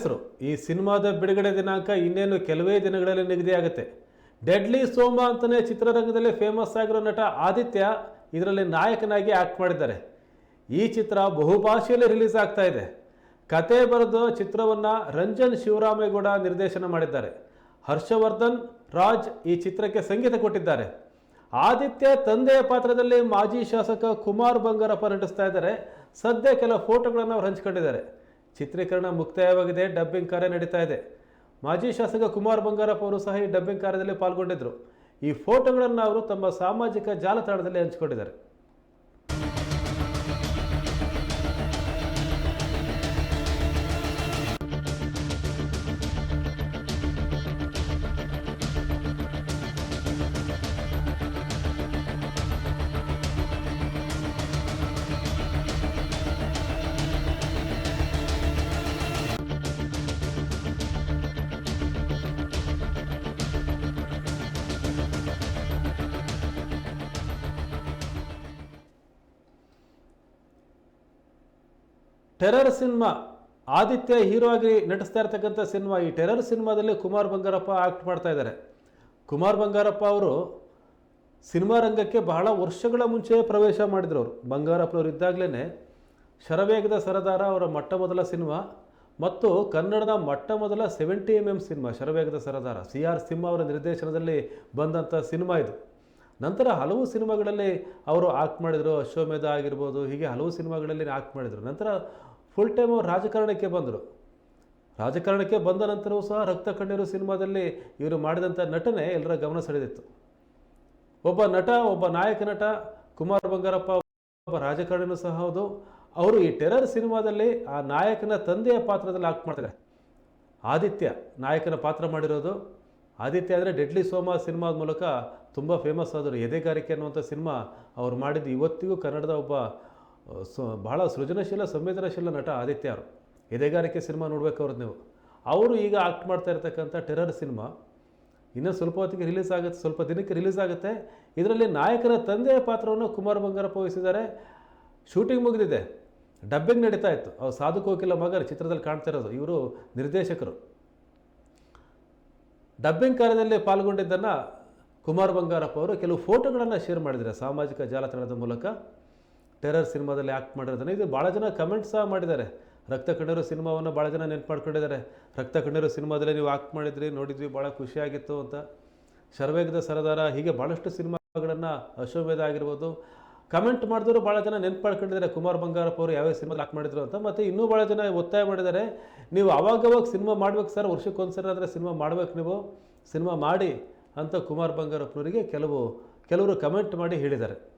ಹೆಸರು. ಈ ಸಿನಿಮಾದ ಬಿಡುಗಡೆ ದಿನಾಂಕ ಇನ್ನೇನು ಕೆಲವೇ ದಿನಗಳಲ್ಲಿ ನಿಗದಿಯಾಗುತ್ತೆ. ಡೆಡ್ಲಿ ಸೋಮ ಅಂತಲೇ ಚಿತ್ರರಂಗದಲ್ಲಿ ಫೇಮಸ್ ಆಗಿರೋ ನಟ ಆದಿತ್ಯ ಇದರಲ್ಲಿ ನಾಯಕನಾಗಿ ಆ್ಯಕ್ಟ್ ಮಾಡಿದ್ದಾರೆ. ಈ ಚಿತ್ರ ಬಹುಭಾಷೆಯಲ್ಲಿ ರಿಲೀಸ್ ಆಗ್ತಾ ಇದೆ. ಕತೆ ಬರೆದು ಚಿತ್ರವನ್ನು ರಂಜನ್ ಶಿವರಾಮೇಗೌಡ ನಿರ್ದೇಶನ ಮಾಡಿದ್ದಾರೆ. ಹರ್ಷವರ್ಧನ್, ರಾಜ್ ಈ ಚಿತ್ರಕ್ಕೆ ಸಂಗೀತ ಕೊಟ್ಟಿದ್ದಾರೆ. ಆದಿತ್ಯ ತಂದೆಯ ಪಾತ್ರದಲ್ಲಿ ಮಾಜಿ ಶಾಸಕ ಕುಮಾರ್ ಬಂಗಾರಪ್ಪ ನಟಿಸ್ತಾ ಇದ್ದಾರೆ. ಸದ್ಯ ಕೆಲ ಫೋಟೋಗಳನ್ನು ಅವರು ಹಂಚಿಕೊಂಡಿದ್ದಾರೆ. ಚಿತ್ರೀಕರಣ ಮುಕ್ತಾಯವಾಗಿದೆ, ಡಬ್ಬಿಂಗ್ ಕಾರ್ಯ ನಡೀತಾ ಇದೆ. ಮಾಜಿ ಶಾಸಕ ಕುಮಾರ್ ಬಂಗಾರಪ್ಪ ಅವರು ಸಹ ಈ ಡಬ್ಬಿಂಗ್ ಕಾರ್ಯದಲ್ಲಿ ಪಾಲ್ಗೊಂಡಿದ್ದರು. ಈ ಫೋಟೋಗಳನ್ನು ಅವರು ತಮ್ಮ ಸಾಮಾಜಿಕ ಜಾಲತಾಣದಲ್ಲಿ ಹಂಚಿಕೊಂಡಿದ್ದಾರೆ. ಟೆರರ್ ಸಿನಿಮಾ, ಆದಿತ್ಯ ಹೀರೋ ಆಗಿ ನಟಿಸ್ತಾ ಇರ್ತಕ್ಕಂಥ ಸಿನಿಮಾ, ಈ ಟೆರರ್ ಸಿನಿಮಾದಲ್ಲಿ ಕುಮಾರ್ ಬಂಗಾರಪ್ಪ ಆಕ್ಟ್ ಮಾಡ್ತಾ ಇದ್ದಾರೆ. ಕುಮಾರ್ ಬಂಗಾರಪ್ಪ ಅವರು ಸಿನಿಮಾ ರಂಗಕ್ಕೆ ಬಹಳ ವರ್ಷಗಳ ಮುಂಚೆ ಪ್ರವೇಶ ಮಾಡಿದ್ರು ಅವರು. ಬಂಗಾರಪ್ಪನವರು ಇದ್ದಾಗಲೇ ಶರವೇಗದ ಸರದಾರ ಅವರ ಮೊಟ್ಟ ಮೊದಲ ಸಿನಿಮಾ ಮತ್ತು ಕನ್ನಡದ ಮೊಟ್ಟ ಮೊದಲ ಸೆವೆಂಟಿ ಎಂ ಎಂ ಸಿನಿಮಾ, ಶರವೇಗದ ಸರದಾರ, ಸಿ ಆರ್ ಸಿಂಹ ಅವರ ನಿರ್ದೇಶನದಲ್ಲಿ ಬಂದಂಥ ಸಿನಿಮಾ ಇದು. ನಂತರ ಹಲವು ಸಿನಿಮಾಗಳಲ್ಲಿ ಅವರು ಆಕ್ಟ್ ಮಾಡಿದರು ಅಶ್ವಮೇಧ ಆಗಿರ್ಬೋದು, ಹೀಗೆ ಹಲವು ಸಿನಿಮಾಗಳಲ್ಲಿ ಆಕ್ಟ್ ಮಾಡಿದರು. ನಂತರ ಫುಲ್ ಟೈಮ್ ಅವರು ರಾಜಕಾರಣಕ್ಕೆ ಬಂದರು. ರಾಜಕಾರಣಕ್ಕೆ ಬಂದ ನಂತರವೂ ಸಹ ರಕ್ತ ಕಣ್ಣೀರು ಸಿನಿಮಾದಲ್ಲಿ ಇವರು ಮಾಡಿದಂಥ ನಟನೆ ಎಲ್ಲರ ಗಮನ ಸೆಳೆದಿತ್ತು. ಒಬ್ಬ ನಟ, ಒಬ್ಬ ನಾಯಕ ನಟ, ಕುಮಾರ್ ಬಂಗಾರಪ್ಪ ಒಬ್ಬ ರಾಜಕಾರಣಿನೂ ಸಹ ಹೌದು. ಅವರು ಈ ಟೆರರ್ ಸಿನಿಮಾದಲ್ಲಿ ಆ ನಾಯಕನ ತಂದೆಯ ಪಾತ್ರದಲ್ಲಿ ಆಕ್ಟ್ ಮಾಡ್ತಾರೆ. ಆದಿತ್ಯ ನಾಯಕನ ಪಾತ್ರ ಮಾಡಿರೋದು. ಆದಿತ್ಯ ಅಂದರೆ ಡೆಡ್ಲಿ ಸೋಮ ಸಿನಿಮಾದ ಮೂಲಕ ತುಂಬ ಫೇಮಸ್ ಆದರು ಎದೆಗಾರಿಕೆ ಅನ್ನುವಂಥ ಸಿನಿಮಾ ಅವ್ರು ಮಾಡಿದ್ದು. ಇವತ್ತಿಗೂ ಕನ್ನಡದ ಒಬ್ಬ ಸೊ, ಬಹಳ ಸೃಜನಶೀಲ, ಸಂವೇದನಾಶೀಲ ನಟ ಆದಿತ್ಯ ಅವರು. ಎದೆಗಾರಿಕೆ ಸಿನಿಮಾ ನೋಡಬೇಕು ಅವ್ರದ್ದು ನೀವು. ಅವರು ಈಗ ಆಕ್ಟ್ ಮಾಡ್ತಾ ಇರ್ತಕ್ಕಂಥ ಟೆರರ್ ಸಿನಿಮಾ. ಇನ್ನೂ ಸ್ವಲ್ಪ ಹೊತ್ತಿಗೆ ರಿಲೀಸ್ ಆಗುತ್ತೆ, ಸ್ವಲ್ಪ ದಿನಕ್ಕೆ ರಿಲೀಸ್ ಆಗುತ್ತೆ. ಇದರಲ್ಲಿ ನಾಯಕನ ತಂದೆಯ ಪಾತ್ರವನ್ನು ಕುಮಾರ್ ಬಂಗಾರಪ್ಪ ವಹಿಸಿದ್ದಾರೆ ಶೂಟಿಂಗ್ ಮುಗಿದಿದೆ. ಡಬ್ಬಿಂಗ್ ನಡೀತಾ ಇತ್ತು. ಅವ್ರು ಸಾಧು ಕೋಕಿಲ ಮಗ ಚಿತ್ರದಲ್ಲಿ ಕಾಣ್ತಾ ಇರೋದು. ಇವರು ನಿರ್ದೇಶಕರು. ಡಬ್ಬಿಂಗ್ ಪಾಲ್ಗೊಂಡಿದ್ದನ್ನು ಕುಮಾರ್ ಬಂಗಾರಪ್ಪ ಅವರು ಕೆಲವು ಫೋಟೋಗಳನ್ನು ಶೇರ್ ಮಾಡಿದ್ದಾರೆ. ಸಾಮಾಜಿಕ ಜಾಲತಾಣದ ಮೂಲಕ ಟೆರರ್ ಸಿನಿಮಾದಲ್ಲಿ ಆ್ಯಕ್ಟ್ ಮಾಡಿರೋದನ್ನು. ಇದು ಭಾಳ ಜನ ಕಮೆಂಟ್ ಸಹ ಮಾಡಿದ್ದಾರೆ. ರಕ್ತ ಕಣ್ಣೀರು ಸಿನಿಮಾವನ್ನು ಭಾಳ ಜನ ನೆನ್ಪು ಮಾಡ್ಕೊಂಡಿದ್ದಾರೆ ರಕ್ತ ಕಣ್ಣೀರು ಸಿನಿಮಾದಲ್ಲಿ ನೀವು ಆ್ಯಕ್ಟ್ ಮಾಡಿದ್ರಿ, ನೋಡಿದ್ವಿ ಭಾಳ ಖುಷಿಯಾಗಿತ್ತು ಅಂತ. ಶರ್ವೇಗದ ಸರದಾರ, ಹೀಗೆ ಭಾಳಷ್ಟು ಸಿನಿಮಾಗಳನ್ನು ಅಶ್ವಮೇಧ ಆಗಿರ್ಬೋದು ಕಮೆಂಟ್ ಮಾಡಿದ್ರು ಭಾಳ ಜನ ನೆನ್ಪು ಮಾಡ್ಕೊಂಡಿದ್ದಾರೆ ಕುಮಾರ್ ಬಂಗಾರಪ್ಪ ಅವರು ಯಾವ್ಯಾವ ಸಿನಿಮಾದಲ್ಲಿ ಆಕ್ಟ್ ಮಾಡಿದ್ರು ಅಂತ. ಮತ್ತು ಇನ್ನೂ ಭಾಳ ಜನ ಒತ್ತಾಯ ಮಾಡಿದ್ದಾರೆ. ನೀವು ಅವಾಗವಾಗ ಸಿನಿಮಾ ಮಾಡ್ಬೇಕು ಸರ್, ವರ್ಷಕ್ಕೊಂದ್ಸರಿ ಆದರೆ ಸಿನಿಮಾ ಮಾಡ್ಬೇಕು ನೀವು. ಸಿನಿಮಾ ಮಾಡಿ ಅಂತ ಕುಮಾರ್ ಬಂಗಾರಪ್ಪನವರಿಗೆ ಕೆಲವು, ಕೆಲವರು ಕಮೆಂಟ್ ಮಾಡಿ ಹೇಳಿದ್ದಾರೆ.